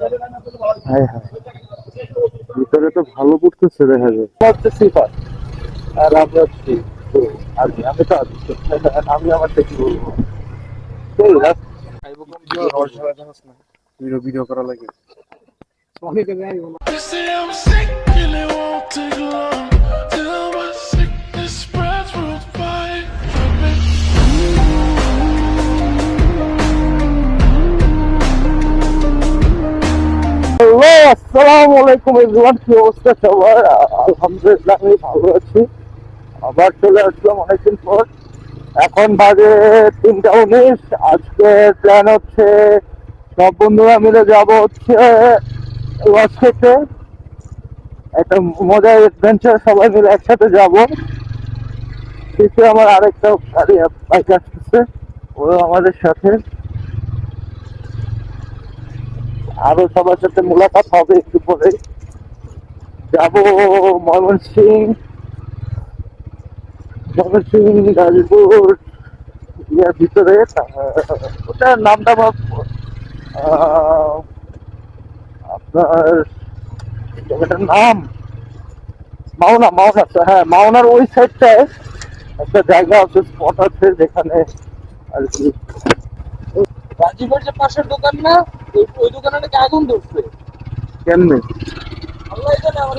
হ্যাঁ হ্যাঁ। ভিতরে তো ভালো পড়তেছে দেখা যায়। হচ্ছে সিফার আর আমি হচ্ছি আমি আমি তো আছি। আমি আমার থেকে বলব। ভিডিও ভিডিও করা লাগে। You আসসালামু আলাইকুম এভরিওয়ান, কি অবস্থা সবার? আলহামদুলিল্লাহ, আমি ভালো আছি। আবার চলে আসলাম অনেকদিন পর। এখন বাজে তিনটা উনিশ, আজকে প্ল্যান হচ্ছে সব বন্ধুরা মিলে যাব হচ্ছে লস একটা মজার অ্যাডভেঞ্চার সবাই মিলে একসাথে যাব। পিছিয়ে আমার আরেকটা গাড়ি বাইক আসতেছে ও আমাদের সাথে। আরও সবার সাথে মোলাকাত হবে একটু পরে যাব ময়মনসিং ময়মনসিং গাজীপুর ইয়ার ভিতরে ওটার নামটা ভাব আপনার জায়গাটার নাম? মাওনা মাওনা হ্যাঁ মাওনার ওই সাইডটায় একটা জায়গা আছে স্পট আছে যেখানে আর কি যে পাশের দোকান না ওই ওই দোকানে নাকি আগুন ধরছে। কেমনে আল্লাহ জানে আমার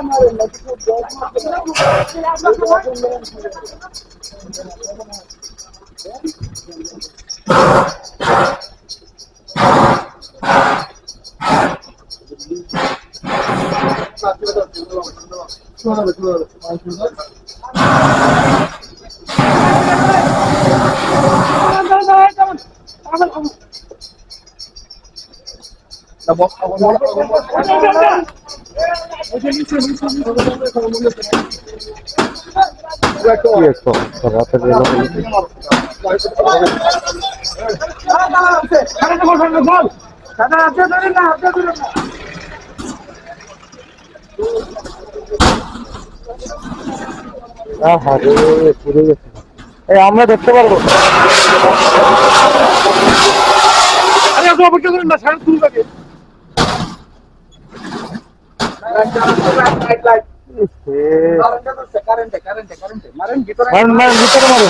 রাতের বেলা হলে। আহা রে, পুড়ে গেছে। আমরা দেখতে পারব আপনি অপেক্ষা করেন না সাড়ে কারেন্টে মারেন ভিতরে মারেন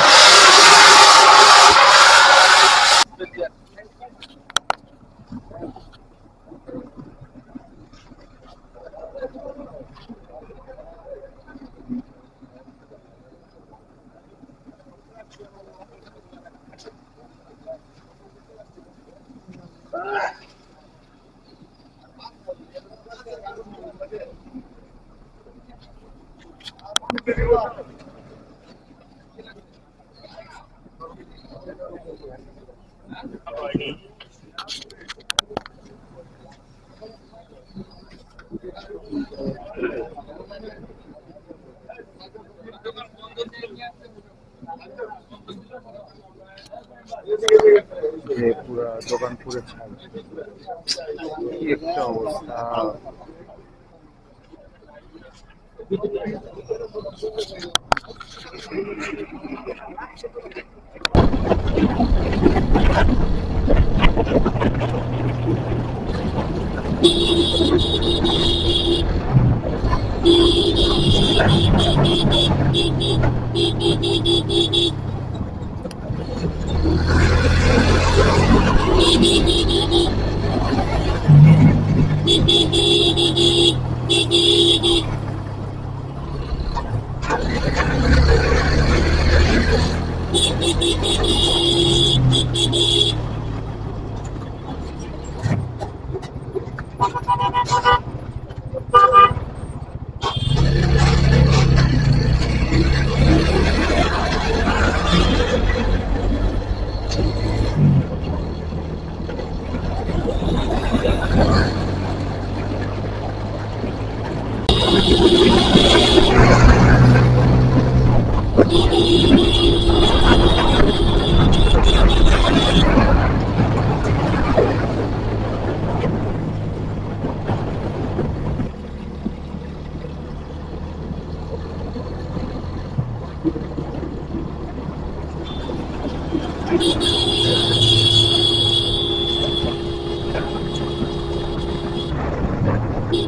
যে পুরা দোকান পুরে ছাই কি একটা অবস্থা।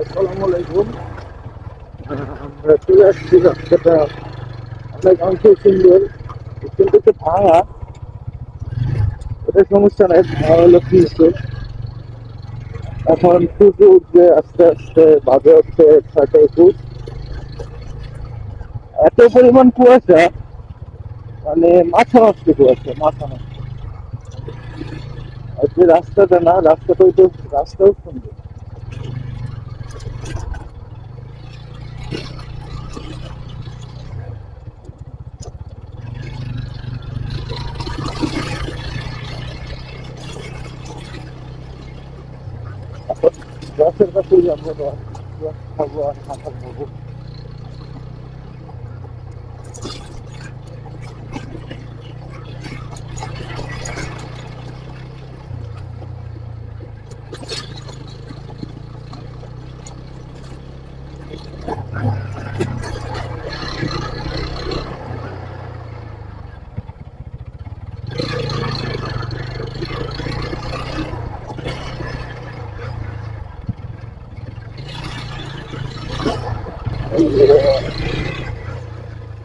আসসালামু আলাইকুম। আমরা চলে আসছি রাস্তাটা। অনেক অংশ সুন্দর, কিন্তু একটু ভাঙা। সমস্যা নাই, ভাঙা হলো এখন সূর্য উঠবে, আস্তে আস্তে, বাজে হচ্ছে ছয়টা একুশ এত পরিমাণ কুয়াশা মানে মাথা নষ্ট কুয়াশা, মাথা নষ্ট। আর যে রাস্তাটা না রাস্তাটাও তো রাস্তাও সুন্দর। গাছের কাছে যাব না গাছ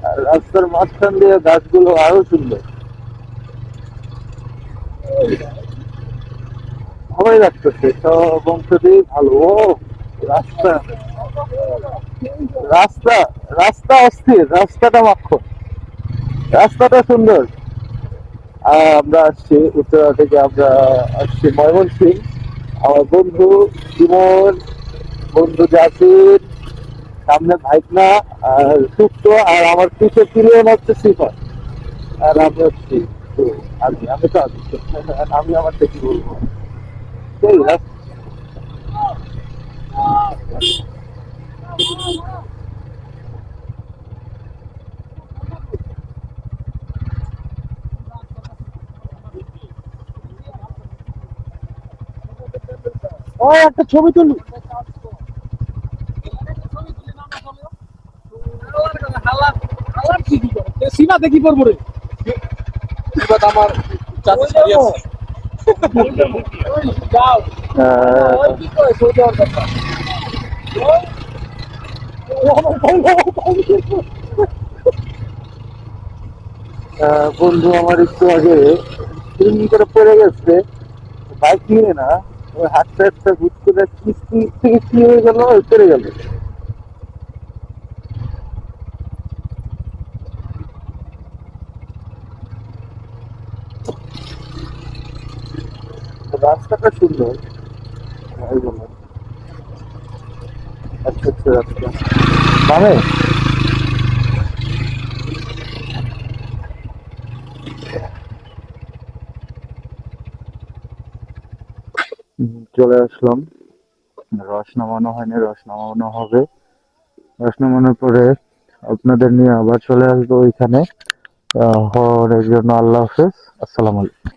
আর রাস্তার মাঝখান দিয়ে গাছগুলো আরও সুন্দর। ভয় লাগতেছে সব অংশ দিয়ে ভালো। ও, রাস্তা। রাস্তা রাস্তা অস্থির, রাস্তাটা মাখন রাস্তাটা সুন্দর। আর আমরা আসছি উত্তরা থেকে, আমরা আসছি ময়মনসিং আমার বন্ধু সুমন বন্ধু জাতির সামনে ভাইকনা সুপ্ত, আর আমার পিছের পিলিয়ন হচ্ছে সিফার আর আমি হচ্ছি আমি আমি তো আমি আমার বলব। ও একটা ছবি তুলি হালার হালার কি করে সিনা না দেখি পড়ব রে? আমার বন্ধু আমার একটু আগে তিন করে পড়ে গেছে। বাইক নিয়ে না ওই হাঁটতে হাঁটতে হুট করে কি কি থেকে কি হয়ে গেল পড়ে গেল। রাস্তাটা সুন্দর। আচ্ছা আচ্ছা রাস্তা বামে চলে আসলাম। রস নামানো হয়নি, রস নামানো হবে। রস নামানোর পরে আপনাদের নিয়ে আবার চলে আসব ওইখানে। হওয়ার জন্য আল্লাহ হাফেজ। আসসালামু আলাইকুম।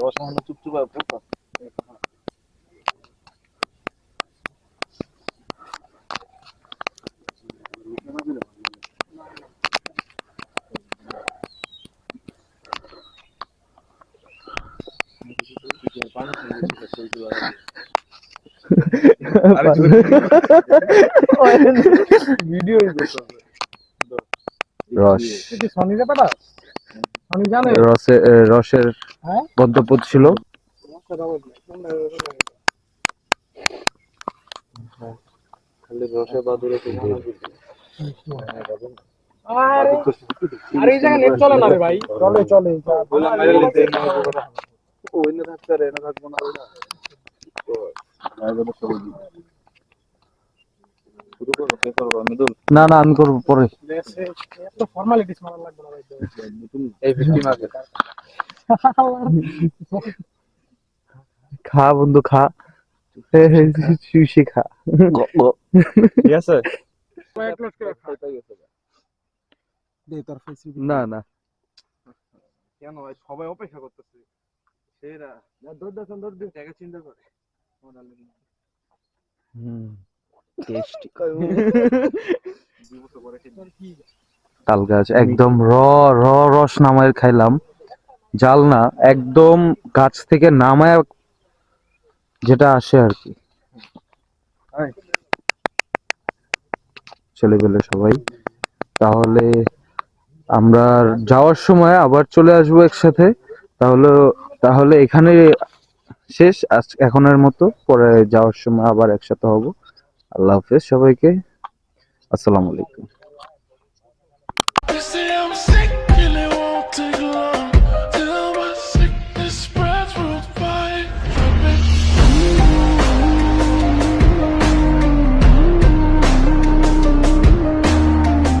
Dosmanlı tuttu ve bu tatlı. Video রস কি সনি সনি জানে রসে রসের? পদ্মপদ ছিল আরে এই জায়গা নেট চলে না রে ভাই চলে চলে না থাকতে আর এনে থাকব না। আমি করব পরে। ফর্মালিটিস মারা লাগবে না এই ফিফটি মার্কেট খা বন্ধু খা। সুশি খা। ঠিক আছে? না না। কেন ভাই সবাই অপেক্ষা করতেছে। সেরা চিন্তা করে হুম টেস্টি খেলি। তাল গাছ একদম র র রস নামায় খাইলাম। জাল না একদম গাছ থেকে নামায় যেটা আসে আর কি। চলে গেলে সবাই। তাহলে আমরা যাওয়ার সময় আবার চলে আসব একসাথে। তাহলে তাহলে এখানে শেষ। আজ এখনের মতো। পরে যাওয়ার সময় আবার একসাথে হব। আল্লাহ হাফেজ সবাইকে। আসসালামু আলাইকুম।